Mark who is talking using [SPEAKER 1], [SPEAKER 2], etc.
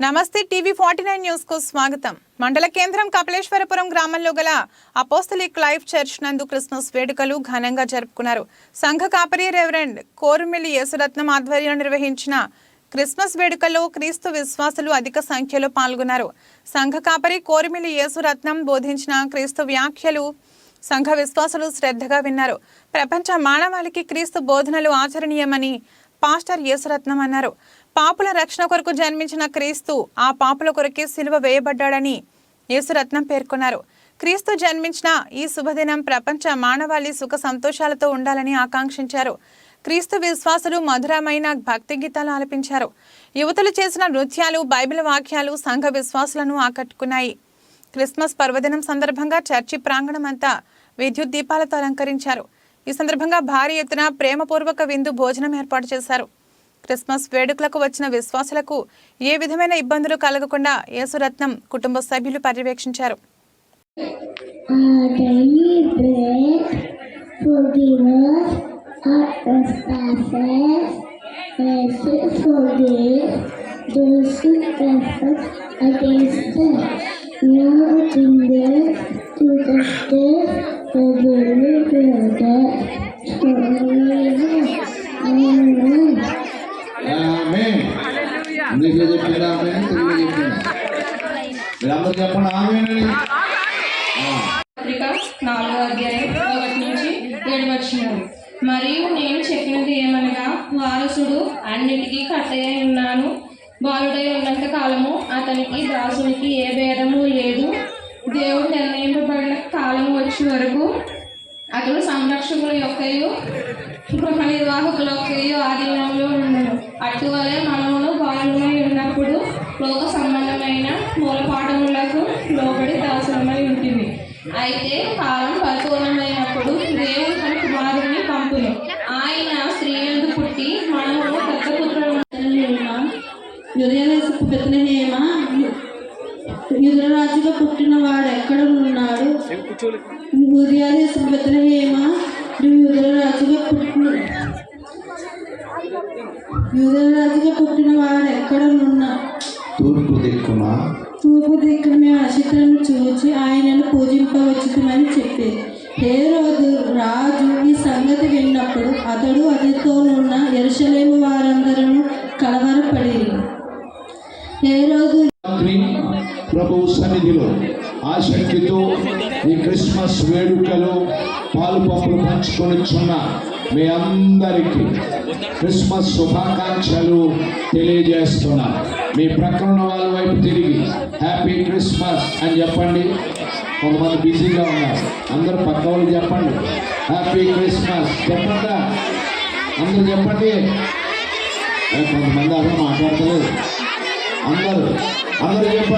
[SPEAKER 1] నమస్తే TV forty nine న్యూస్కు స్వాగతం. మండల కేంద్రం కపిలేశ్వరపురం గ్రామంలో గల అపోస్తలిక్ లైఫ్ చర్చ్ నందు క్రిస్మస్ వేడుకలు ఘనంగా జరుపుకున్నారు. సంఘ కాపరి రెవరెండ్ కోరుమిల్లి యేసురత్నం ఆధ్వర్యంలో నిర్వహించిన క్రిస్మస్ వేడుకల్లో క్రీస్తు విశ్వాసులు అధిక సంఖ్యలో పాల్గొన్నారు. సంఘ కాపరి కోరుమిల్లి యేసురత్నం బోధించిన క్రీస్తు వ్యాఖ్యలు సంఘ విశ్వాసులు శ్రద్ధగా విన్నారు. ప్రపంచ మానవాళికి క్రీస్తు బోధనలు ఆచరణీయమని పాస్టర్ యేసురత్నం అన్నారు. పాపుల రక్షణ కొరకు జన్మించిన క్రీస్తు ఆ పాపుల కొరకే సిలువ వేయబడ్డాడని యేసురత్నం పేర్కొన్నారు. క్రీస్తు జన్మించిన ఈ శుభదినం ప్రపంచ మానవాళి సుఖ సంతోషాలతో ఉండాలని ఆకాంక్షించారు. క్రీస్తు విశ్వాసులు మధురమైన భక్తి గీతాలు ఆలపించారు. యువతలు చేసిన నృత్యాలు బైబిల్ వాక్యాలు సంఘ విశ్వాసులను ఆకట్టుకున్నాయి. క్రిస్మస్ పర్వదినం సందర్భంగా చర్చి ప్రాంగణం అంతా విద్యుత్ దీపాలతో అలంకరించారు. ఈ సందర్భంగా భారీ ఎత్తున ప్రేమపూర్వక విందు భోజనం ఏర్పాటు చేశారు. క్రిస్మస్ వేడుకలకు వచ్చిన విశ్వాసులకు ఏ విధమైన ఇబ్బందులు కలగకుండా యేసురత్నం కుటుంబ సభ్యులు పర్యవేక్షించారు.
[SPEAKER 2] No,
[SPEAKER 3] I ఇంగ్లీష్లో చెప్పిందా ఆమె తెలుగులో చెప్పిందా మీరందరూ చెప్పండి ఆమె
[SPEAKER 4] నాలుగో అధ్యాయం ఒకటి నుంచి ఏడు వచ్చినారు మరియు నేను చెప్పినది ఏమనగా వారసుడు అన్నిటికీ కట్టయ్య ఉన్నాను బాలుడై ఉన్నంత కాలము అతనికి దాసునికి ఏ భేదము లేదు దేవుడు నిర్ణయింపబడిన కాలం వచ్చే వరకు అతడు సంరక్షకుల యొక్కయు గృహ నిర్వాహకుల యొక్కయు ఆధీనంలో ఉండను. అటువలే మనమును బాలుమై ఉన్నప్పుడు లోక సంబంధమైన మూలపాఠములకు లోబడి దాసులమై ఉంటుంది అయితే కాలం పరిపూర్ణమైనప్పుడు దేవుడు తన కుమారుని పంపును. ఆయన స్త్రీలందు పుట్టి మనము దత్తపుత్రులను
[SPEAKER 5] యుధరాజుగా పుట్టిన వాడు ఎక్కడ ఉన్నాడు? యుదయదేశపు బెత్లహేమ యుధరాజుగా పుట్టిన యుధరాజుగా పుట్టిన వాడు ఎక్కడ ఉన్నాడు
[SPEAKER 3] తూర్పు దిక్కున
[SPEAKER 5] తూర్పు దిక్కున మేము నక్షత్రాన్ని చూచి ఆయనను పూజింపవచ్చుమని చెప్పేది ఏ రోజు రాజు ఈ సంగతి విన్నప్పుడు అతడు అతడితో ఉన్న ఎరుసలేము వారందరూ కలవరపడి ఏ రోజు
[SPEAKER 3] సన్నిధిలో ఆసక్తితో ఈ క్రిస్మస్ వేడుకలో పాలు పంపులు పంచుకొనిచున్న మీ అందరికీ క్రిస్మస్ శుభాకాంక్షలు తెలియజేస్తున్నా. మీ ప్రకరణ వాళ్ళ వైపు తిరిగి హ్యాపీ క్రిస్మస్ అని చెప్పండి. కొంతమంది బిజీగా ఉన్నారు. అందరూ పక్క వాళ్ళు చెప్పండి. Happy Christmas. చెప్పండి. అందరూ చెప్పండి. కొంతమంది అలా మాట్లాడతలేదు. అందరూ అందరూ చెప్పండి.